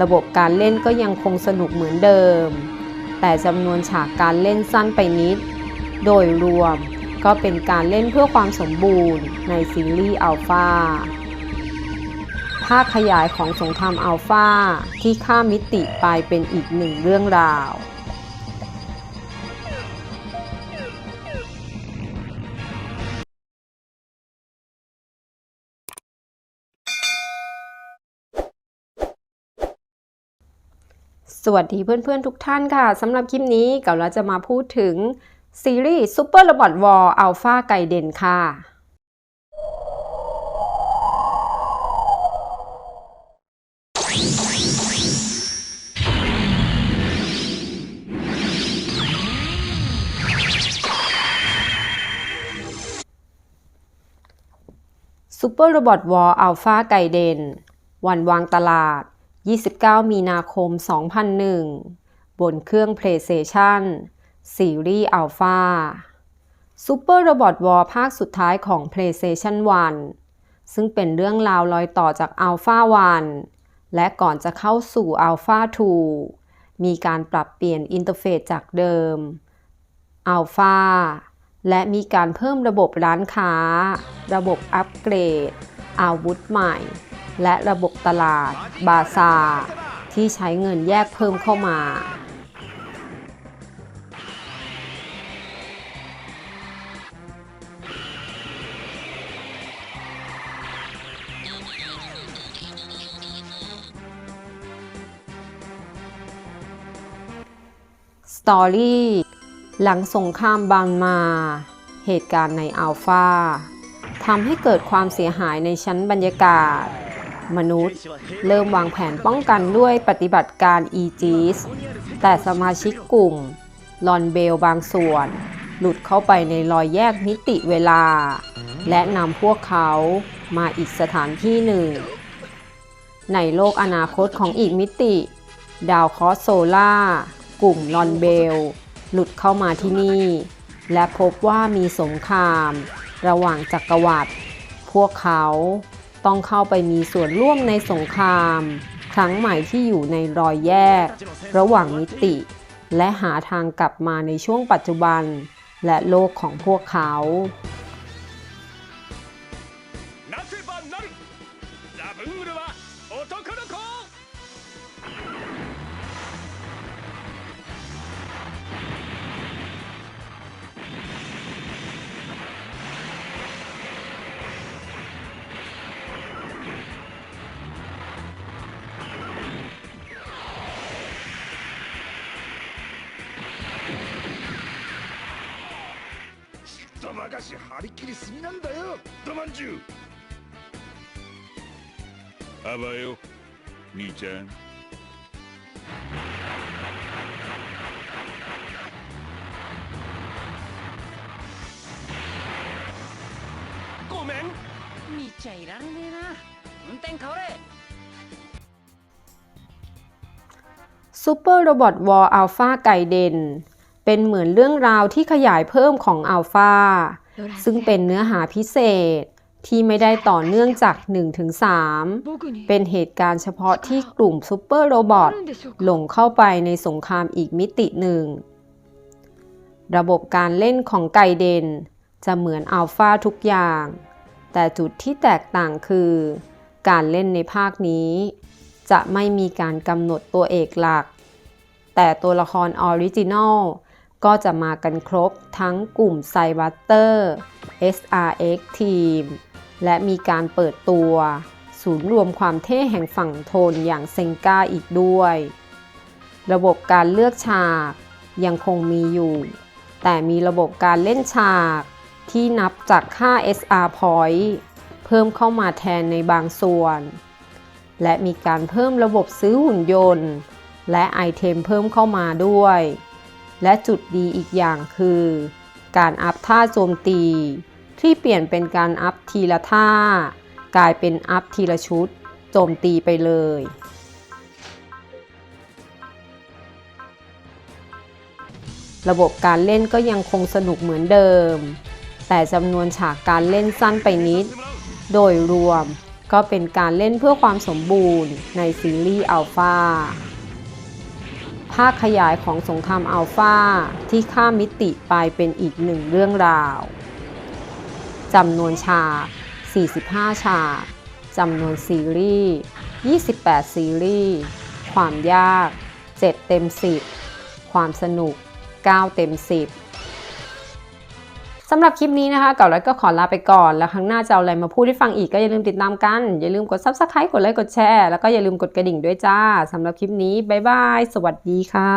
ระบบการเล่นก็ยังคงสนุกเหมือนเดิม แต่จำนวนฉากการเล่นสั้นไปนิด โดยรวมก็เป็นการเล่นเพื่อความสมบูรณ์ในซีรีส์อัลฟาภาคขยายของสงครามอัลฟาที่ข้ามมิติไปเป็นอีกหนึ่งเรื่องราว สวัสดีเพื่อนๆทุกท่านค่ะสำหรับคลิปนี้เก่าเราจะมาพูดถึง ซีรีส์ Super Robot War Alpha ไกเดนค่ะ Super Robot War Alpha ไกเดน วันวางตลาด 29 มีนาคม 2001 บนเครื่อง PlayStation ซีรีส์ Alpha Super Robot War ภาคสุดท้ายของ PlayStation 1 ซึ่งเป็นเรื่องราวลอยต่อจาก Alpha 1 และก่อนจะเข้าสู่ Alpha 2 มีการปรับเปลี่ยนอินเทอร์เฟซจากเดิม Alpha และมีการเพิ่มระบบร้านค้า ระบบอัปเกรด อาวุธใหม่ และระบบตลาด บาซาร์ที่ใช้เงินแยกเพิ่มเข้ามาสตอรี่หลังสงครามบางมา เหตุการณ์ในอัลฟาทำให้เกิดความเสียหายในชั้นบรรยากาศ มนุษย์ เริ่มวางแผนป้องกันด้วยปฏิบัติการอีจีสแต่สมาชิกกลุ่ม ลอนเบลบางส่วน หลุดเข้าไปในรอยแยกมิติเวลา และนำพวกเขามาอีกสถานที่หนึ่ง ในโลกอนาคตของอีกมิติ ดาวคอสโซล่ากลุ่มลอนเบล หลุดเข้ามาที่นี่ และพบว่ามีสงคราม ระหว่างจักรวรรดิพวกเขา ต้องเข้าไปมีส่วนร่วมในสงคราม ครั้งใหม่ที่อยู่ในรอยแยก ระหว่างมิติ และหาทางกลับมาในช่วงปัจจุบัน และโลกของพวกเขา なせばなるザブングルは男の子ちっとばかし張り切りすぎなんだよドマンジュあばよ兄ちゃんごめん見ちゃいられねえな運転変われ Super Robot War Alpha ไกเดน เป็นเหมือนเรื่องราวที่ขยายเพิ่มของ Alpha ซึ่งเป็นเนื้อหาพิเศษที่ไม่ได้ต่อเนื่องจาก 1-3 เป็นเหตุการณ์เฉพาะที่กลุ่มซูเปอร์โรบอทหลงเข้าไปในสงครามอีกมิติหนึ่ง ระบบการเล่นของไกเดน จะเหมือนอัลฟาทุกอย่าง แต่จุดที่แตกต่างคือ การเล่นในภาคนี้ จะไม่มีการกำหนดตัวเอกหลัก แต่ตัวละครออริจินอล ก็จะมากันครบทั้งกลุ่มไซบัตเตอร์ SRX Team และมีการเปิดตัว ศูนย์รวมความเท่แห่งฝั่งโทนอย่างเซงกาอีกด้วย ระบบการเลือกฉากยังคงมีอยู่ แต่มีระบบการเล่นฉากที่นับจากค่า SR Point เพิ่มเข้ามาแทนในบางส่วน และมีการเพิ่มระบบซื้อหุ่นยนต์ และไอเทมเพิ่มเข้ามาด้วย และจุดดีอีกอย่างคือ การอัพท่าโจมตี ที่เปลี่ยนเป็นการอัพทีละท่า กลายเป็นอัพทีละชุด โจมตีไปเลย ระบบการเล่นก็ยังคงสนุกเหมือนเดิม แต่จำนวนฉากการเล่นสั้นไปนิด โดยรวมก็เป็นการเล่นเพื่อความสมบูรณ์ในซีรีส์อัลฟาาคขยายของสงครามอัลฟาที่ข้ามมิติไปเป็นอีกหนึ่งเรื่องราวจำนวนฉาก 45 ฉากจำนวนซีรีส์ 28 ซีรีส์ ความยาก 7 เต็ม 10 ความสนุก 9 เต็ม 10 สำหรับคลิปนี้นะคะเก่าแล้วก็ขอลาไปก่อน แล้วครั้งหน้าจะเอาอะไรมาพูดให้ฟังอีกก็อย่าลืมติดตามกัน อย่าลืมกด subscribe กดไลค์กดแชร์ แล้วก็อย่าลืมกดกระดิ่งด้วยจ้าสำหรับคลิปนี้บ๊ายบาย สวัสดีค่ะ